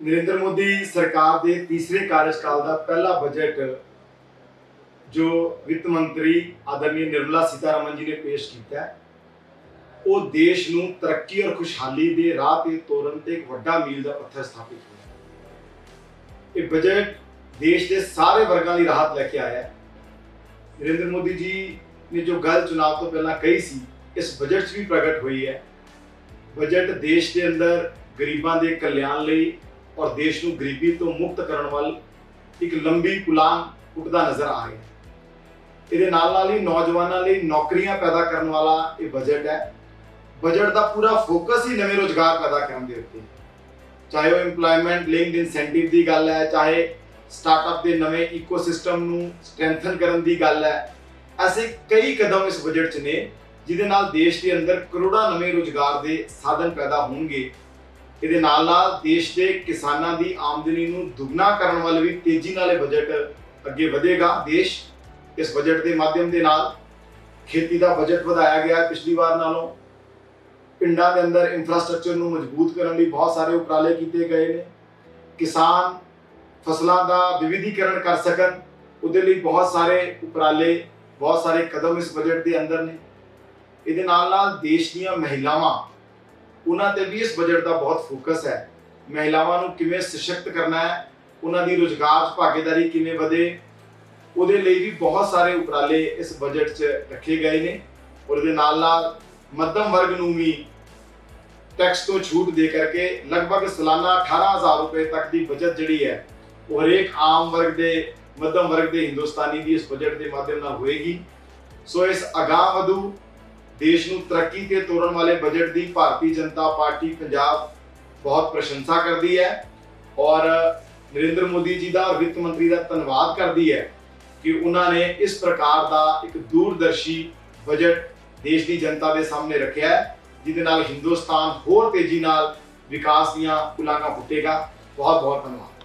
ਨਰਿੰਦਰ ਮੋਦੀ ਸਰਕਾਰ ਦੇ ਤੀਸਰੇ ਕਾਰਜਕਾਲ ਦਾ ਪਹਿਲਾ ਬਜਟ ਜੋ ਵਿੱਤ ਮੰਤਰੀ ਆਦਰਨੀ ਨਿਰਮਲਾ ਸੀਤਾਰਮਨ ਜੀ ਨੇ ਪੇਸ਼ ਕੀਤਾ ਹੈ, ਉਹ ਦੇਸ਼ ਨੂੰ ਤਰੱਕੀ ਔਰ ਖੁਸ਼ਹਾਲੀ ਦੇ ਰਾਹ ਤੇ ਤੋਰਨ ਤੇ ਇੱਕ ਵੱਡਾ ਮੀਲ ਦਾ ਪੱਥਰ ਸਥਾਪਿਤ ਹੋਇਆ ਇਹ ਬਜਟ ਦੇਸ਼ ਦੇ ਸਾਰੇ ਵਰਗਾਂ ਲਈ ਰਾਹਤ ਲੈ ਕੇ ਆਇਆ ਹੈ। ਨਰਿੰਦਰ ਮੋਦੀ ਜੀ ਨੇ ਜੋ ਗੱਲ ਚੁਣਾਵ ਤੋਂ ਪਹਿਲਾਂ ਕਹੀ ਸੀ, ਇਸ ਬਜਟ 'ਚ ਵੀ ਪ੍ਰਗਟ ਹੋਈ ਹੈ। ਬਜਟ ਦੇਸ਼ ਦੇ ਅੰਦਰ ਗਰੀਬਾਂ ਦੇ ਕਲਿਆਣ ਲਈ ਔਰ ਦੇਸ਼ ਨੂੰ ਗਰੀਬੀ ਤੋਂ ਮੁਕਤ ਕਰਨ ਵੱਲ ਇੱਕ ਲੰਬੀ ਪੁਲਾਨ ਉੱਠਦਾ ਨਜ਼ਰ ਆ ਰਿਹਾ ਇਹਦੇ ਨਾਲ ਨਾਲ ਹੀ ਨੌਜਵਾਨਾਂ ਲਈ ਨੌਕਰੀਆਂ ਪੈਦਾ ਕਰਨ ਵਾਲਾ ਇਹ ਬਜਟ ਹੈ। ਬਜਟ ਦਾ ਪੂਰਾ ਫੋਕਸ ਹੀ ਨਵੇਂ ਰੋਜ਼ਗਾਰ ਪੈਦਾ ਕਰਨ ਦੇ ਉੱਤੇ। ਚਾਹੇ ਉਹ EMPLOYMENT ਲਿੰਕਡ ਇਨਸੈਂਟਿਵ ਦੀ ਗੱਲ ਹੈ, ਚਾਹੇ ਸਟਾਰਟਅਪ ਦੇ ਨਵੇਂ ਇਕੋਸਿਸਟਮ ਨੂੰ ਸਟਰੈਂਥਨ ਕਰਨ ਦੀ ਗੱਲ ਹੈ। ਐਸੇ ਕਈ ਕਦਮ ਇਸ ਬਜਟ 'ਚ ਨੇ, ਜਿਹਦੇ ਨਾਲ ਦੇਸ਼ ਦੇ ਅੰਦਰ ਕਰੋੜਾਂ ਨਵੇਂ ਰੋਜ਼ਗਾਰ ਦੇ ਸਾਧਨ ਪੈਦਾ ਹੋਣਗੇ। ਇਹਦੇ ਨਾਲ ਨਾਲ ਦੇਸ਼ ਦੇ ਕਿਸਾਨਾਂ ਦੀ ਆਮਦਨੀ ਨੂੰ ਦੁੱਗਣਾ ਕਰਨ ਵੱਲ ਵੀ ਤੇਜ਼ੀ ਨਾਲ ਇਹ ਬਜਟ ਅੱਗੇ ਵਧੇਗਾ। ਦੇਸ਼ ਇਸ ਬਜਟ ਦੇ ਮਾਧਿਅਮ ਦੇ ਨਾਲ ਖੇਤੀ ਦਾ ਬਜਟ ਵਧਾਇਆ ਗਿਆ ਪਿਛਲੀ ਵਾਰ ਨਾਲੋਂ ਪਿੰਡਾਂ ਦੇ ਅੰਦਰ ਇਨਫਰਾਸਟ੍ਰਕਚਰ ਨੂੰ ਮਜ਼ਬੂਤ ਕਰਨ ਲਈ ਬਹੁਤ ਸਾਰੇ ਉਪਰਾਲੇ ਕੀਤੇ ਗਏ ਨੇ। ਕਿਸਾਨ ਫਸਲਾਂ ਦਾ ਵਿਵਿਧੀਕਰਨ ਕਰ ਸਕਣ, ਉਹਦੇ ਲਈ ਬਹੁਤ ਸਾਰੇ ਉਪਰਾਲੇ, ਬਹੁਤ ਸਾਰੇ ਕਦਮ ਇਸ ਬਜਟ ਦੇ ਅੰਦਰ ਨੇ। ਇਹਦੇ ਨਾਲ ਨਾਲ ਦੇਸ਼ ਦੀਆਂ ਮਹਿਲਾਵਾਂ ਉਹਨਾਂ ਤੇ ਵੀ ਇਸ ਬਜਟ ਦਾ ਬਹੁਤ ਫੋਕਸ ਹੈ। ਮਹਿਲਾਵਾਂ ਨੂੰ ਕਿਵੇਂ ਸਸ਼ਕਤ ਕਰਨਾ ਹੈ, ਉਹਨਾਂ ਦੀ ਰੋਜ਼ਗਾਰ, ਭਾਗੀਦਾਰੀ ਕਿਵੇਂ ਵਧੇ, ਉਹਦੇ ਲਈ ਵੀ ਬਹੁਤ ਸਾਰੇ ਉਪਰਾਲੇ ਇਸ ਬਜਟ 'ਚ ਰੱਖੇ ਗਏ ਨੇ। ਔਰ ਇਹਦੇ ਨਾਲ ਨਾਲ ਮੱਧਮ ਵਰਗ ਨੂੰ ਵੀ ਟੈਕਸ ਤੋਂ ਛੂਟ ਦੇ ਕਰਕੇ ਲਗਭਗ ਸਾਲਾਨਾ 18000 ਰੁਪਏ ਤੱਕ ਦੀ ਬਚਤ ਜਿਹੜੀ ਹੈ, ਉਹ ਹਰੇਕ ਆਮ ਵਰਗ ਦੇ, ਮੱਧਮ ਵਰਗ ਦੇ ਹਿੰਦੁਸਤਾਨੀ ਦੀ ਇਸ ਬਜਟ ਦੇ ਮਾਧਿਅਮ ਨਾਲ ਹੋਏਗੀ। ਸੋ ਇਸ ਅਗਾਂਹ ਵਧੂ ਦੇਸ਼ ਨੂੰ ਤਰੱਕੀ ਤੇ ਤੋਰਨ ਵਾਲੇ ਬਜਟ ਦੀ ਭਾਰਤੀ ਜਨਤਾ ਪਾਰਟੀ ਪੰਜਾਬ ਬਹੁਤ ਪ੍ਰਸ਼ੰਸਾ ਕਰਦੀ ਹੈ ਔਰ ਨਰਿੰਦਰ ਮੋਦੀ ਜੀ ਦਾ ਔਰ ਵਿੱਤ ਮੰਤਰੀ ਦਾ ਧੰਨਵਾਦ ਕਰਦੀ ਹੈ ਕਿ ਉਹਨਾਂ ਨੇ ਇਸ ਪ੍ਰਕਾਰ ਦਾ ਇੱਕ ਦੂਰਦਰਸ਼ੀ ਬਜਟ ਦੇਸ਼ ਦੀ ਜਨਤਾ ਦੇ ਸਾਹਮਣੇ ਰੱਖਿਆ ਹੈ, ਜਿਹਦੇ ਨਾਲ ਹਿੰਦੁਸਤਾਨ ਹੋਰ ਤੇਜ਼ੀ ਨਾਲ ਵਿਕਾਸ ਦੀਆਂ ਉਲਾਂਘਾਂ ਪੁੱਟੇਗਾ ਬਹੁਤ ਬਹੁਤ ਧੰਨਵਾਦ।